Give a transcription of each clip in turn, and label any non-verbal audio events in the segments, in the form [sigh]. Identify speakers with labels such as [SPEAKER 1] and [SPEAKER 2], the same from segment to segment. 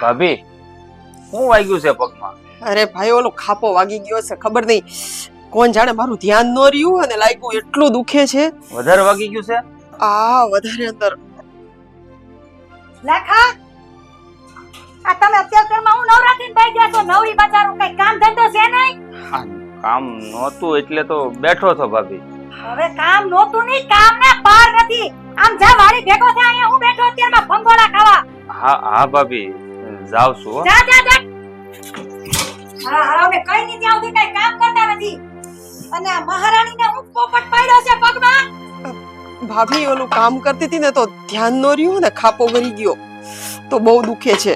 [SPEAKER 1] ભાભી શું વાગ્યું છે પગમાં?
[SPEAKER 2] અરે ભાઈ ઓલો ખાપો વાગી ગયો છે ખબર નહીં. કોણ જાણે મારું ધ્યાન ન રહ્યું અને લાગ્યું એટલું દુખે છે.
[SPEAKER 1] વધારે વાગી ગયું છે?
[SPEAKER 2] આ વધારે અંદર.
[SPEAKER 3] લેખા આ તમે અત્યારમાં હું નવરાત્રી થઈ ગયા છો નવરી બજારો કઈ કામ ધંધો છે નહીં?
[SPEAKER 1] કામ નહોતું એટલે તો બેઠો છો ભાભી.
[SPEAKER 3] હવે કામ નહોતું નહીં કામ ને પાર નથી. આમ જા વાળી ભેગો થયા અહીંયા હું બેઠો અત્યારમાં ભંગોળા ખાવા.
[SPEAKER 1] હા હા ભાભી જાવ છું
[SPEAKER 3] જા જા જા. હા હા હવે કઈ નહીં ત્યાં સુધી કઈ કામ કરતા નથી. અને મહારાણીને હું પોપટ પાડ્યો છે પગમાં?
[SPEAKER 2] ભાભી ઓલું કામ કરતી હતી ને તો ધ્યાન નો રહ્યું ને ખાપો ગરી ગયો. તો બહુ દુખે છે.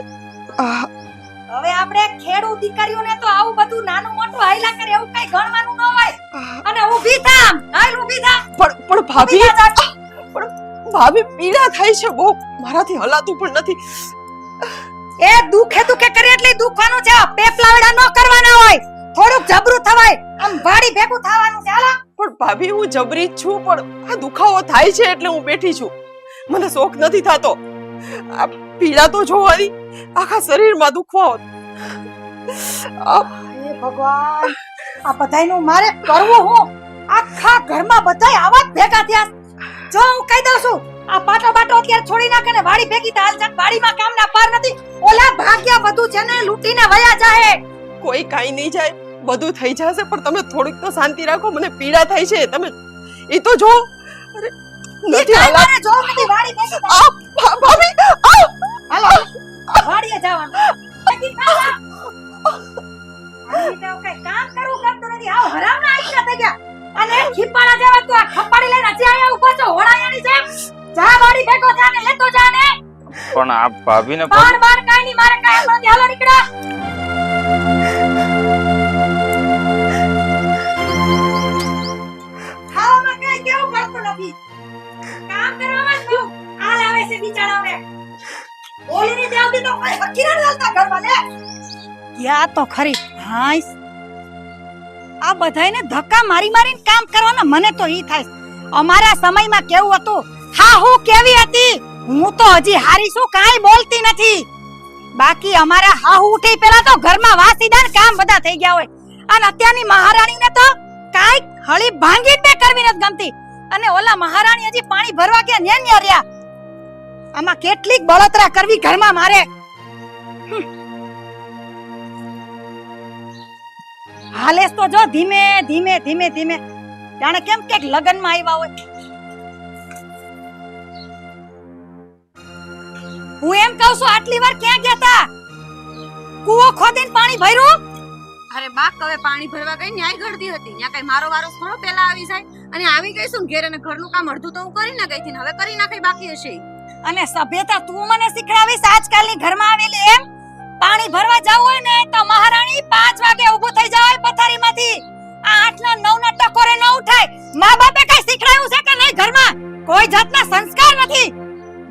[SPEAKER 3] હવે આપણે ખેડૂત દીકરીઓને તો આવું બધું નાનું મોટું હાઈલા કરે એવું કઈ ગણવાનું ન હોય. અને ઊભી થામ. હાલ ઊભી થામ.
[SPEAKER 2] પણ પણ ભાભી
[SPEAKER 3] પણ
[SPEAKER 2] ભાભી પીડા થાય છે બહુ. મારાથી હલાતું પણ નથી.
[SPEAKER 3] એ દુખે દુખે કરે એટલે દુખવાનું છે. પેપલાવડા ન કરવાના હોય. થોડુંક જબરું થવાય. આમ વાડી ભેગું થવાનું છે. હાલા.
[SPEAKER 2] પણ ભાભી હું જબરી છું પણ આ દુખાવો થાય છે એટલે હું બેઠી છું. મને શોખ નથી થતો. આ પીડા તો જોવાની. આખા શરીરમાં દુખવા
[SPEAKER 3] હે ભગવાન આ બધાયનું મારે કરવું હું? આખા ઘરમાં બધાય આવા જ ભેગા થયા. જો હું કહી દઉં છું આ પાટો બાટો અત્યારે છોડી નાખે ને વાડી ભેગી થાલ છે વાડીમાં કામના પાર નથી. ઓલા ભાગ્યા બધું છે ને લૂંટીને વયા જાહે.
[SPEAKER 2] કોઈ કાંઈ નહીં જાય. બધું થઈ જશે પણ તમે થોડીક તો શાંતિ રાખો મને પીડા થાય છે. તમે એ તો જો. અરે નથી હાલા.
[SPEAKER 3] અરે જો જોવું વાડી ભેગી
[SPEAKER 2] આ ભાભી આ!
[SPEAKER 3] હાલો વાડીએ જવાનું. ભેગી થાલ કાંઈ કામ કરવું ગમતું નથી. આવ હરામના આઈડા થઈ ગયા. અને ખીપાળા જેવા તું આ ખપાડી લઈને હજી આયા ઊભો છો હોળાયાની જેમ. જા વાડી ભેગો જાને લેતો જાને.
[SPEAKER 1] પણ આ ભાભીને
[SPEAKER 3] બાર બાર કાઈ નહીં મારે કાઈ હમણાં હાલો નીકળા. ખાવામાં કાંઈ કેવું પડતું નથી. કામ કરવામાં જ હાલ આવે છે બિચારાઓને. બોલીને ત્યાં સુધી તો કોઈ હરખી ના ઘરમાં લે. ક્યાં તો ખરી હાઈસ આ બધાયને ધક્કા મારી મારીને કામ કરવાના મને તો ઈ થાય અમારા સમયમાં કેવું હતું? હા, હું કેવી હતી? હું તો હજી હારી છું કાંઈ બોલતી નથી. બાકી અમારા હાહુ ઉઠી પેલા તો ઘરમાં વાસીદાર કામ બધા થઈ ગયા હોય. અને અત્યારની મહારાણીને તો કાઈ હળી ભાંગી બે કરવી નથી ગમતી. અને ઓલા મહારાણી હજી પાણી ભરવા કે ન્યા ન્યા રહ્યા. આમાં કેટલીક બળતરા કરવી ઘરમાં મારે. હાલેસ તો જો ધીમે ધીમે ધીમે ધીમે. જાણે કેમ કે લગ્નમાં આવ્યા હોય. હું એમ કહું છું આટલી વાર ક્યાં ગયા તા? કૂવો ખોદીને પાણી ભર્યું?
[SPEAKER 4] અરે બાક હવે પાણી ભરવા ગઈ ન્યાય ઘડતી હતી. ત્યાં કઈ મારો વારો થોડો પહેલા આવી જાય. અને આવી ગઈ છું ઘેર અને ઘરનું કામ અડધું તો હું કરી ના ગઈ થી ને હવે કરી નાખી બાકી હશે.
[SPEAKER 3] અને સભ્યતા તું મને શીખડાવીશ આજકાલની ઘરમાં આવેલી એમ? પાણી ભરવા જવું હોય ને તો મહારાણી પાંચ વાગે ઊભું થઈ જવાય પથારીમાંથી. આ આઠના નવના નવ ના ટકોરે ન ઉઠાય. મા બાપે કઈ શીખડાયું છે કે નહીં ઘરમાં? કોઈ જાતના સંસ્કાર નથી.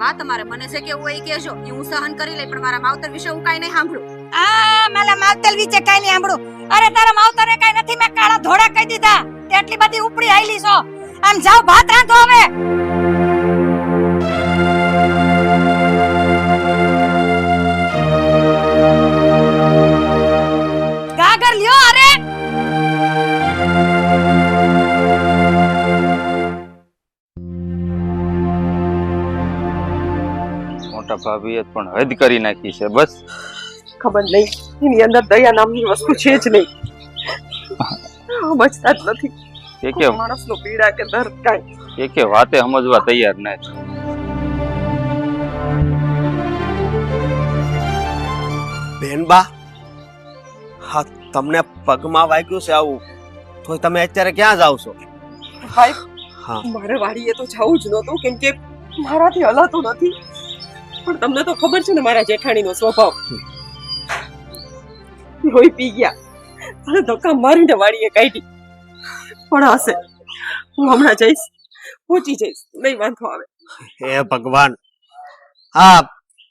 [SPEAKER 4] બા તમારે મને છે કેવું હોય એ કહેજો. એ હું સહન કરી લઈ, પણ મારા માવતર વિશે હું કાઈ નહીં સાંભળું.
[SPEAKER 3] આ માલા માવતર વિશે કાઈ નહીં સાંભળું. અરે, તારા માવતરે કાઈ નથી, મેં કાળા ધોળા કહી દીધા. એટલી બધી ઉપડી આઈલી છો. આમ જાવ ભાત રાંધો હવે.
[SPEAKER 1] મોટા ભાભીએ પણ હદ કરી નાખી છે બસ.
[SPEAKER 2] ખબર નહીં એની અંદર દયા નામની વસ્તુ છે જ નહીં. [laughs] સમજતા જ નથી.
[SPEAKER 1] કે કે
[SPEAKER 2] માણસનો પીડા કે દર્દ કાંઈ.
[SPEAKER 1] કે કે વાતે સમજવા તૈયાર નથી
[SPEAKER 5] બેનબા હા તમને પગમાં વાગ્યું છે આવું. તો તમે અત્યારે ક્યાં જાવ છો?
[SPEAKER 2] ભાઈ
[SPEAKER 5] હા.
[SPEAKER 2] મારે વાડીએ તો જવું જ નહોતું કેમ કે મારાથી હલાતું નથી. પણ તમને તો ખબર છે ને મારા જેઠાણીનો સ્વભાવ. લોહી પી ગયા. અને ધક્કા મારીને વાડીએ કાઢી. પણ હશે. હું હમણાં જઈશ. પહોંચી જઈશ. નહીં વાંધો આવે.
[SPEAKER 5] હે ભગવાન. હા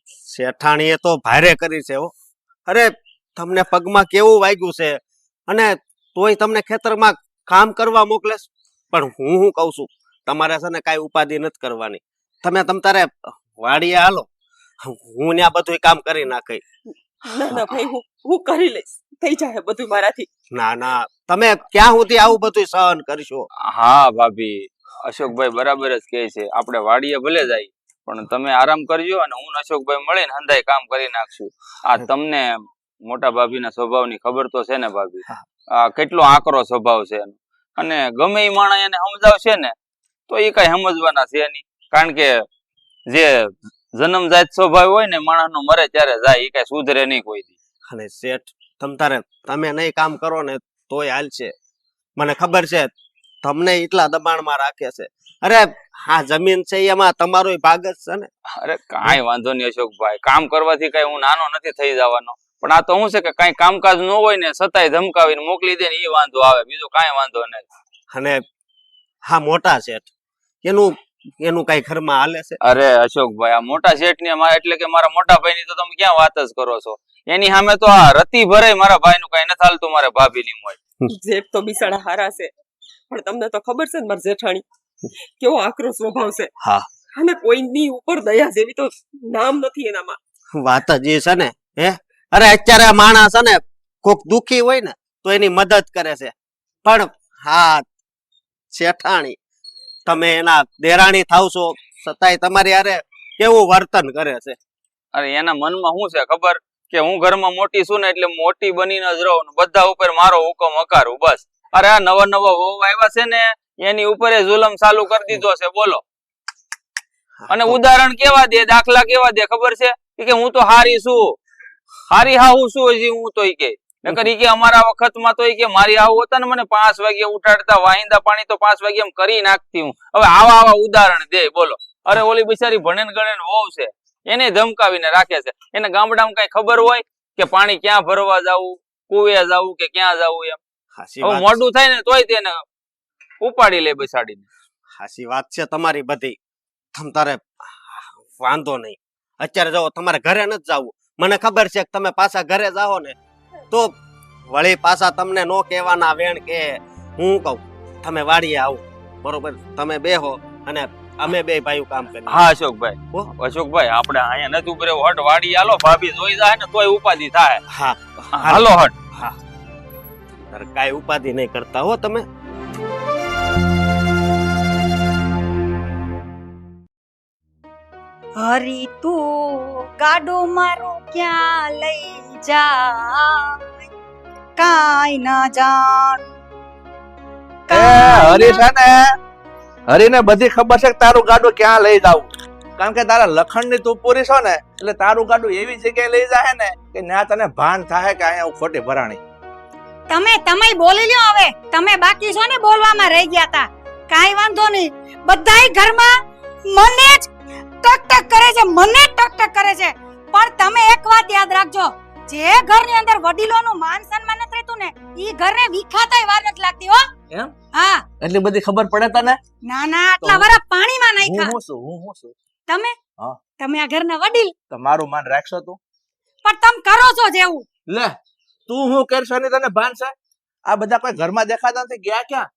[SPEAKER 5] શેઠાણીએ તો ભારે કરી છે હો. અરે, તમને પગમાં કેવું વાગ્યું છે? અને તોય તમને ખેતરમાં કામ કરવા મોકલે પણ હું શું કહું છું? તમારે છે ને કાંઈ ઉપાધિ નથી કરવાની. તમે તમ તારે વાડીએ હાલો. હું ત્યાં બધું કામ કરી નાખી.
[SPEAKER 2] ના ના ભાઈ હું હું કરી લઈશ. થઈ જાય બધું મારાથી.
[SPEAKER 5] ના ના. તમે ક્યાં સુધી આવું બધું સહન કરશો?
[SPEAKER 1] હા ભાભી. અશોકભાઈ બરાબર જ કહે છે. આપણે વાડીએ ભલે જાય પણ તમે આરામ કરજો અને હું અશોકભાઈ મળીને હંધાય કામ કરી નાખશું. આ તમને મોટા ભાભીના સ્વભાવની ખબર તો છે ને ભાભી? આ કેટલો આકરો સ્વભાવ છે એનો. અને ગમે એ માણસ એને સમજાવશે ને તો એ કઈ સમજવાના છે નહીં. કારણ કે જે જન્મજાત સ્વભાવ હોય ને માણસનો મરે ત્યારે જાય એ કઈ સુધરે નહીં કોઈ દી.
[SPEAKER 5] અને શેઠ તમ તારે તમે નહીં કામ કરો ને તોય હાલશે. મને ખબર છે તમને એટલા દબાણમાં રાખે છે. અરે આ જમીન છે એમાં તમારો ભાગ જ છે ને.
[SPEAKER 1] અરે કાંઈ વાંધો નહીં અશોકભાઈ કામ કરવાથી કઈ હું નાનો નથી થઈ જવાનો. પણ આ તો શું છે કે કઈ કામકાજ ન હોય ને સતાય ધમકાવીને મોકલી દે ને એ વાંધો આવે બીજો કાંઈ વાંધો નહીં.
[SPEAKER 5] અને હા મોટા શેઠ એનું એનું કઈ ઘરમાં હાલે છે?
[SPEAKER 1] અરે અશોકભાઈ આ મોટા શેઠ ને એટલે કે મારા મોટા ભાઈ ની તો તમે ક્યાં વાત જ કરો છો? એની સામે તો આ રતી ભરાય મારા ભાઈ નું કઈ નથી હાલતું મારે ભાભી ની મોય.
[SPEAKER 2] જેઠ તો બિસાડા હારા છે. પણ તમને તો ખબર છે ને મારા જેઠાણી? કેવો આકરો સ્વભાવ છે.
[SPEAKER 5] હા.
[SPEAKER 2] અને કોઈની ઉપર દયા જેવી તો નામ નથી એનામાં.
[SPEAKER 5] વાત જ એ છે ને હે? અરે અત્યારે આ માણસ છે ને કોક દુખી હોય ને તો એની મદદ કરે છે. પણ હા શેઠાણી તમે એના દેરાણી થાવ છો છતાંય તમારી હારે કેવું વર્તન કરે છે?
[SPEAKER 1] અરે, એના મનમાં શું છે ખબર? કે હું ઘરમાં મોટી છું ને એટલે મોટી બનીને જ રહું બધા ઉપર મારો હુકમ હકારું, બસ. અરે, આ નવા નવા વહુ આવ્યા છે ને, એની ઉપર જુલમ ચાલુ કરી દીધો છે, બોલો. અને ઉદાહરણ કેવા દે, દાખલા કેવા દે, ખબર છે? કે હું તો હારી છું. હારી હાહુ છું હજી હું તો કે. નકર ઈ કે અમારા વખતમાં તો ઈ કે મારી આવું હતા ને મને પાંચ વાગે ઉઠાડતા વાહિંદા પાણી તો પાંચ વાગે એમ કરી નાખતી હું. હવે આવા આવા ઉદાહરણ દે બોલો. અરે ઓલી બિચારી ભણેન ગણેન વહુ છે એને ધમકાવીને રાખે છે. એને ગામડામાં કઈ ખબર હોય કે પાણી ક્યાં ભરવા જાવું કુવે જાવું કે ક્યાં જાવું એમ.
[SPEAKER 5] હાસી
[SPEAKER 1] હવે
[SPEAKER 5] વાત
[SPEAKER 1] થાય ને તોય તેને ઉપાડી લે બેસાડીને.
[SPEAKER 5] હાસી વાત છે તમારી બધી. તમ તારે વાંધો નહીં. અત્યારે જાઓ તમારે ઘરે નથી જવું. મને ખબર છે કે તમે પાછા ઘરે જાઓ ને તો વળી પાછા તમને નો કહેવાના વેણ કે હું કહું તમે વાડીએ આવો. બરોબર? તમે બે હો અને અમે બે ભાઈઓ કામ કરીએ.
[SPEAKER 1] હા અશોકભાઈ? અશોકભાઈ આપણે અહીંયા નથી ઉભરે હટ વાડી હાલો ભાભી જોઈ જાય ને તોય ઉપાધિ થાય.
[SPEAKER 5] હા.
[SPEAKER 1] હાલો હટ.
[SPEAKER 5] હા. કાંઈ ઉપાધિ નહીં કરતા હો તમે.
[SPEAKER 3] હરી તું ગાડો મારો ક્યાં લઈ જા કાઈ ન જાણ.
[SPEAKER 6] હરી છે ને હરીને બધી ખબર છે કે તારું ગાડું ક્યાં લઈ જાવું કારણ કે તારા લખણની તું પૂરી છો ને એટલે તારું ગાડું એવી જગ્યાએ લઈ જાય ને કે ના તને ભાન થાય કે અહીંયા હું ખોટી ભરાણી.
[SPEAKER 3] તમે તમે બોલી લ્યો હવે. તમે બાકી છો ને બોલવામાં રહી ગયા તા. કાઈ વાંધો નહીં. બધાય ઘરમાં મને જ ટક ટક કરે છે મને જ ટક ટક કરે છે. પણ તમે એક વાત યાદ રાખજો. જે ઘરની અંદર વડીલોનું માન સન્માન નથી રહેતું ને ઈ ઘરને વિખાતાય વાર નથી લાગતી હો.
[SPEAKER 6] એમ?
[SPEAKER 3] હા.
[SPEAKER 6] એટલી બધી ખબર પડે તને?
[SPEAKER 3] ના ના આટલા વરા પાણીમાં નાખ્યા.
[SPEAKER 6] હું શું હું હું છું?
[SPEAKER 3] તમે?
[SPEAKER 6] હા.
[SPEAKER 3] તમે આ ઘરના વડીલ?
[SPEAKER 6] તમારું મારું માન રાખશો તું?
[SPEAKER 3] પણ તમે કરો છો જેવું.
[SPEAKER 6] લે તું હું કરશો ને તને ભાન છે? આ બધા કોઈ ઘરમાં દેખાતા નથી ગયા ક્યાં?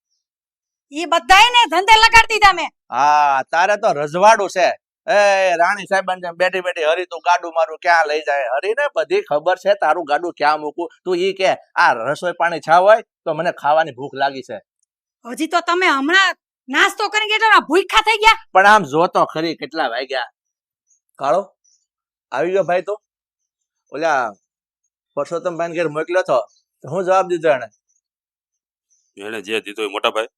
[SPEAKER 3] ઈ બધાયને ધંધે લગાડતી તમે
[SPEAKER 6] હા તારે તો રજવાડું છે. એ રાણી સાહેબ બેઠી બેઠી હરી તું ગાડું મારું ક્યાં લઈ જાય? હરી ને બધી ખબર છે તારું ગાડું ક્યાં મૂકું? તું ઈ કે આ રસોઈ પાણી છાવ હોય તો મને ખાવાની ભૂખ લાગી છે.
[SPEAKER 3] હજી તો તમે હમણાં નાસ્તો કરી ગયા છો ભૂખા થઈ ગયા?
[SPEAKER 6] પણ આમ જોતો ખરી કેટલા વાગ્યા? કાળો આવી ગયો ભાઈ તો? ઓલા પરસોત્તમ ભાઈ ઘેર મોકલ્યો તો તો હું જવાબ દીધો એને
[SPEAKER 7] એને જે દીધો એ મોટા ભાઈ.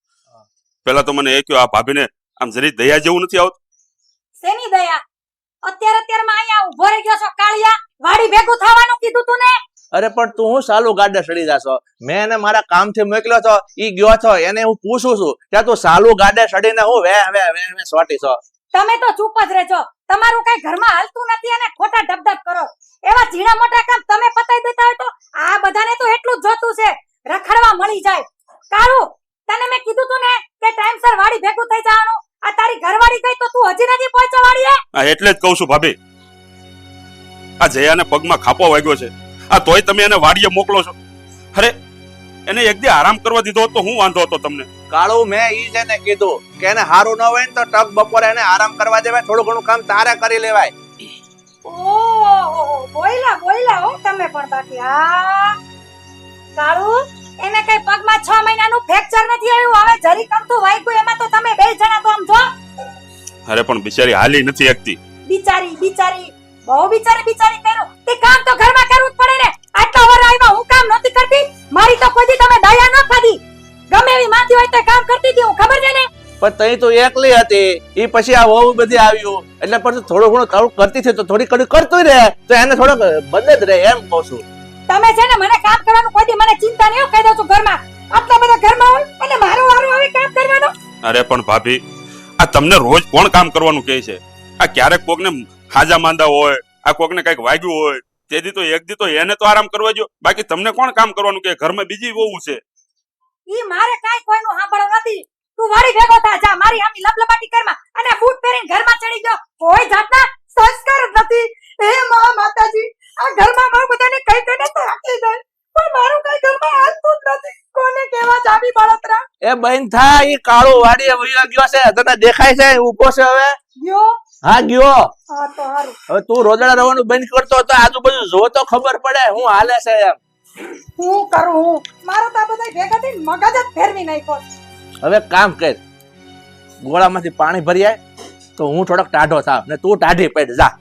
[SPEAKER 7] પેલા તો મને એ કયો આ ભાભીને આમ જરી દયા જેવું નથી આવતું?
[SPEAKER 3] શેની દયા? અત્યારે અત્યારમાં અહીંયા ઊભો રહી ગયો છો કાળિયા. વાડી ભેગું થવાનું કીધું તું ને?
[SPEAKER 6] અરે પણ તું હું સાલું ગાડે સડી જાશો? મેં એને મારા કામથી મોકલ્યો છો ઈ ગયો છો એને હું પૂછું છું. ત્યાં તું સાલું ગાડે સડીને હું વે વે વે વે સોટી છો?
[SPEAKER 3] તમે તો ચૂપ જ રહેજો. તમારું કઈ ઘરમાં હાલતું નથી અને ખોટા ડબડબ કરો. એવા ઝીણા મોટા કામ તમે પતાઈ દેતા હોય તો આ બધાને તો એટલું જ જોતું છે. રખડવા મળી જાય. કાળુ તને મેં કીધું તું ને કે ટાઈમસર વાડી ભેગું થઈ જવાનું. આ તારી ઘરવાળી ગઈ તો તું હજી નથી
[SPEAKER 7] એટલે જ કહું છું ભાભી. આ જયાને પગમાં ખાપો વાગ્યો છે. આ તોય તમે એને વાડીએ મોકલો છો. અરે એને એક દી આરામ કરવા દીધો તો હું વાંધો હતો તમને.
[SPEAKER 6] કાળો મેં ઈ જ એને કીધું કે એને હારું ન હોય ને તો ટક બપોરે એને આરામ કરવા દેવાય થોડું ઘણું કામ તારે કરી લેવાય.
[SPEAKER 3] ઓહો બોયલા બોયલા હો તમે પણ બાકી. આ કાળુ એને કઈ પગમાં છ મહિનાનું ફ્રેક્ચર નથી આવ્યું? હવે જરી કમતું વાગ્યું એમાં તો તમે બે જણા તો આમ જો.
[SPEAKER 7] અરે પણ બિચારી હાલી નથી એકતી
[SPEAKER 3] બિચારી બિચારી બહુ બિચારી બિચારી કર્યું. તે કામ તો ઘરમાં કરવું જ પડે ને. આટલા વર આવ્યા હું કામ નથી કરતી. મારી તો કોઈ દી તમે દયા ન ખાધી. ગમે એવી માંદી હોય તો કામ કરતી હતી હું ખબર છે ને?
[SPEAKER 6] પણ તઈ તો એકલી હતી. એ પછી આ વહુ બધી આવ્યું. એટલે પણ થોડું ઘણું કામ કરતી છે તો થોડી ઘણી કરતું રહે. તો એને થોડોક બદલે જ રહે એમ કહું છું.
[SPEAKER 3] તમે છે ને મને કામ કરવાનું કોઈ દી મને ચિંતા નહીં કહી દઉં છું ઘરમાં. આટલા બધા ઘરમાં હોય અને મારો વારો આવે કામ કરવાનો.
[SPEAKER 7] અરે પણ ભાભી આ તમને રોજ કોણ કામ કરવાનું કહે છે? આ ક્યારેક કોકને હાજા માંદા હોય, આ કોકને કંઈક વાગ્યું હોય તેથી તો એક દી તો એને તો આરામ કરવા જો બાકી તમને કોણ કામ કરવાનું કે ઘરમાં બીજી બહુ છે.
[SPEAKER 3] ઈ મારે કાઈ કોઈનું સાંભળવું નથી. તું વારી ભેગો થા, જા, મારી આમી લપલપાટી કરમાં અને બૂટ પહેરીને ઘરમાં ચડી ગયો. કોઈ જાતના સંસ્કાર નથી. હે મા માતાજી, આ ઘરમાં મારું બધાને કઈ કઈને તો રાખી જાય પણ મારું કઈ ઘરમાં હાલતું જ નથી. કોને કેવા જાવી બળતરા?
[SPEAKER 6] એ બહેન થા ઈ કાળો વાડી વયો ગયો છે તને દેખાય છે ઊભો છે હવે?
[SPEAKER 3] ગયો?
[SPEAKER 6] હા ગયો.
[SPEAKER 3] હા તો હારું.
[SPEAKER 6] હવે તું રોદડા રવાનું બંધ કરતો તો આજુબાજુ જો તો ખબર પડે હું હાલે છે એમ.
[SPEAKER 3] હું કરું હું. મારો તો બધા ભેગા થઈને મગજ જ ફેરવી નાખ્યો
[SPEAKER 6] હવે કામ કર ગોળામાંથી પાણી ભરી આય તો હું થોડોક ટાઢો થાવ ને તું ટાઢી પડ જા.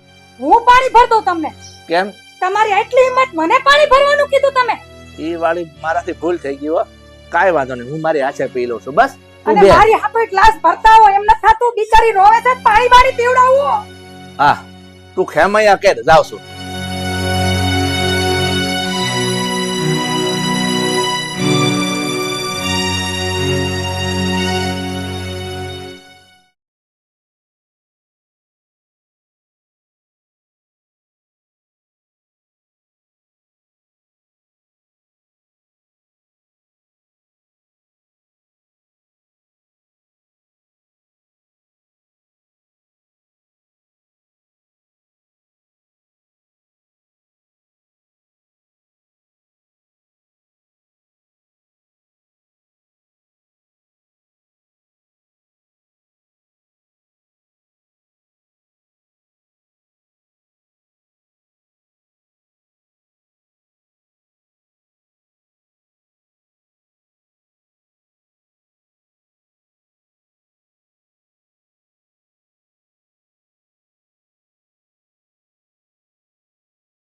[SPEAKER 3] હું પાણી ભરતો તમને?
[SPEAKER 6] કેમ?
[SPEAKER 3] તમારી આટલી હિંમત મને પાણી ભરવાનું કીધું તમે?
[SPEAKER 6] ઈ વાળી મારાથી ભૂલ થઈ ગઈ હો. કાંઈ વાંધો નહીં હું મારી આછે પી લઉં છું. બસ તું
[SPEAKER 3] અને
[SPEAKER 6] બે.
[SPEAKER 3] મારી હાથો ગ્લાસ ભરતા હો એમ ન થાતું. બિચારી રોવે છે પાણી બાણી પીવડાવું.
[SPEAKER 6] હા તું ખેમૈયા કે જાવ છું.